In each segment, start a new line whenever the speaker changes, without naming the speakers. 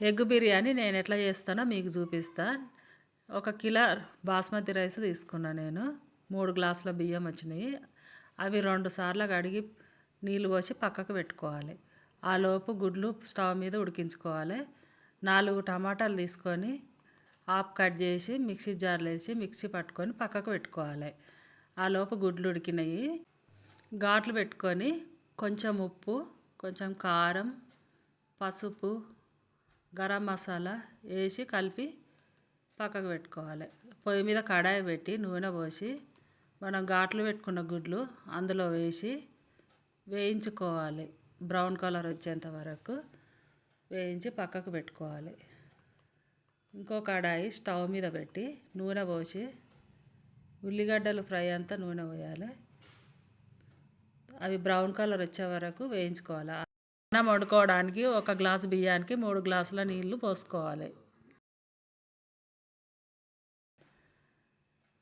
Egg biryani నేను ఎట్లా చేస్తానో మీకు చూపిస్తా. ఒక కిలో బాస్మతి రైస్ తీసుకున్నా నేను. మూడు గ్లాసుల బియ్యం వచ్చినాయి. అవి రెండు సార్లు కడిగి నీళ్ళు పోసి పక్కకు పెట్టుకోవాలి. ఆ లోపు గుడ్లు స్టవ్ మీద ఉడికించుకోవాలి. నాలుగు టమాటాలు తీసుకొని ఆఫ్ కట్ చేసి మిక్సీ జార్లు వేసి మిక్సీ పట్టుకొని పక్కకు పెట్టుకోవాలి. ఆ లోపు గుడ్లు ఉడికినాయి. ఘాట్లు పెట్టుకొని కొంచెం ఉప్పు కొంచెం కారం పసుపు గరం మసాలా వేసి కలిపి పక్కకు పెట్టుకోవాలి. పొయ్యి మీద కడాయి పెట్టి నూనె పోసి మనం ఘాట్లు పెట్టుకున్న గుడ్లు అందులో వేసి వేయించుకోవాలి. బ్రౌన్ కలర్ వచ్చేంత వరకు వేయించి పక్కకు పెట్టుకోవాలి. ఇంకో కడాయి స్టవ్ మీద పెట్టి నూనె పోసి ఉల్లిగడ్డలు ఫ్రై అంతా నూనె పోయాలి. అవి బ్రౌన్ కలర్ వచ్చే వరకు వేయించుకోవాలి. అన్నం వండుకోవడానికి ఒక గ్లాసు బియ్యానికి మూడు గ్లాసుల నీళ్ళు పోసుకోవాలి.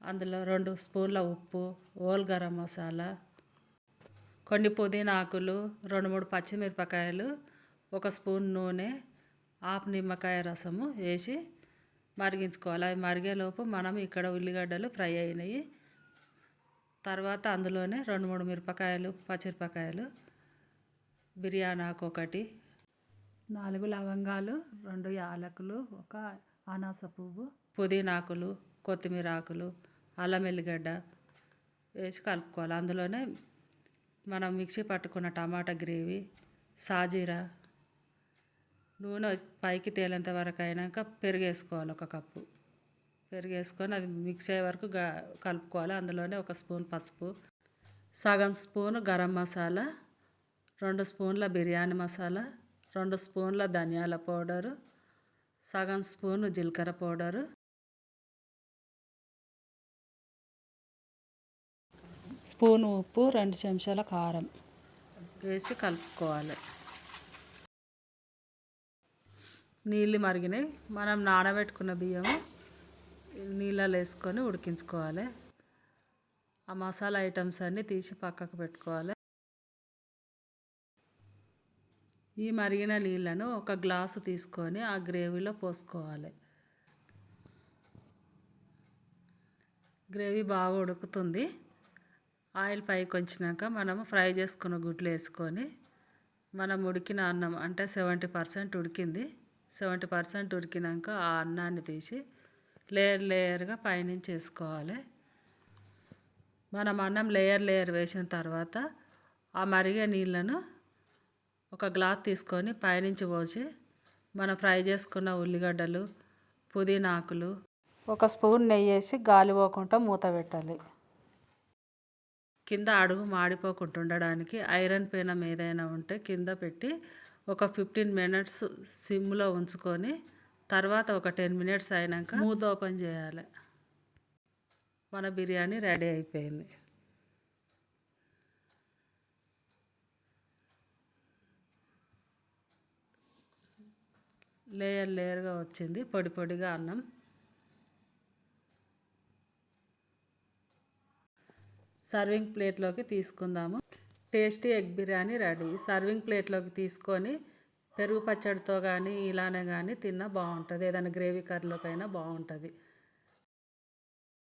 అందులో రెండు స్పూన్ల ఉప్పు ఓల్ గరం మసాలా కొన్ని పుదీనా ఆకులు రెండు మూడు పచ్చిమిరపకాయలు ఒక స్పూన్ నూనె ఆపు నిమ్మకాయ రసము వేసి మరిగించుకోవాలి. అవి మరిగేలోపు మనం ఇక్కడ ఉల్లిగడ్డలు ఫ్రై అయినాయి. తర్వాత అందులోనే రెండు మూడు మిరపకాయలు పచ్చిమిరపకాయలు బిర్యానీ ఆకు ఒకటి నాలుగు లవంగాలు రెండు యాలకులు ఒక అనాస పువ్వు. పుదీనాకులు కొత్తిమీర ఆకులు అల్లం వెల్లిగడ్డ వేసి కలుపుకోవాలి. అందులోనే మనం మిక్సీ పట్టుకున్న టమాటా గ్రేవీ సాజీరా నూనె పైకి తేలేంత వరకు అయినాక పెరుగు వేసుకోవాలి ఒక కప్పు. పెరుగు వేసుకొని అది మిక్స్ అయ్యే వరకు కలుపుకోవాలి. అందులోనే ఒక స్పూన్ పసుపు సగం స్పూన్ గరం మసాలా రెండు స్పూన్ల బిర్యానీ మసాలా రెండు స్పూన్ల ధనియాల పౌడరు సగం స్పూన్ జీలకర్ర పౌడరు. స్పూన్ ఉప్పు రెండు చెంచాల కారం వేసి కలుపుకోవాలి. నీళ్ళు మరిగినాయి. మనం నానబెట్టుకున్న బియ్యము నీళ్ళలో వేసుకొని ఉడికించుకోవాలి. ఆ మసాలా ఐటమ్స్ అన్నీ తీసి పక్కకు పెట్టుకోవాలి. ఈ మరిగిన నీళ్ళను ఒక గ్లాసు తీసుకొని ఆ గ్రేవీలో పోసుకోవాలి. గ్రేవీ బాగా ఉడుకుతుంది. ఆయిల్ పైకి వచ్చినాక మనము ఫ్రై చేసుకున్న గుడ్లు వేసుకొని మనం ఉడికిన అన్నం అంటే సెవెంటీ పర్సెంట్ ఉడికింది. సెవెంటీ పర్సెంట్ ఉడికినాక ఆ అన్నాన్ని తీసి లేయర్ లేయర్గా పైనుంచి వేసుకోవాలి. మనం అన్నం లేయర్ లేయర్ వేసిన తర్వాత ఆ మరిగే నీళ్ళను ఒక గ్లాస్ తీసుకొని పైనుంచి పోసి మనం ఫ్రై చేసుకున్న ఉల్లిగడ్డలు పుదీనా ఆకులు ఒక స్పూన్ నెయ్యి వేసి గాలి పోకుండా మూత పెట్టాలి. కింద అడుగు మాడిపోకుండా ఉండడానికి ఐరన్ పీనం ఏదైనా ఉంటే కింద పెట్టి ఒక ఫిఫ్టీన్ మినిట్స్ సిమ్లో ఉంచుకొని తర్వాత ఒక టెన్ మినిట్స్ అయినాక మూత ఓపెన్ చేయాలి. మన బిర్యానీ రెడీ అయిపోయింది. లేయర్ లేయర్గా వచ్చింది. పొడి పొడిగా అన్నం. సర్వింగ్ ప్లేట్లోకి తీసుకుందాము. Tasty egg biryani ready. Serving ప్లేట్లోకి తీసుకొని పెరుగు పచ్చడితో కానీ ఇలానే కానీ తిన్నా బాగుంటుంది. ఏదైనా గ్రేవీ కర్రీలోకైనా బాగుంటుంది.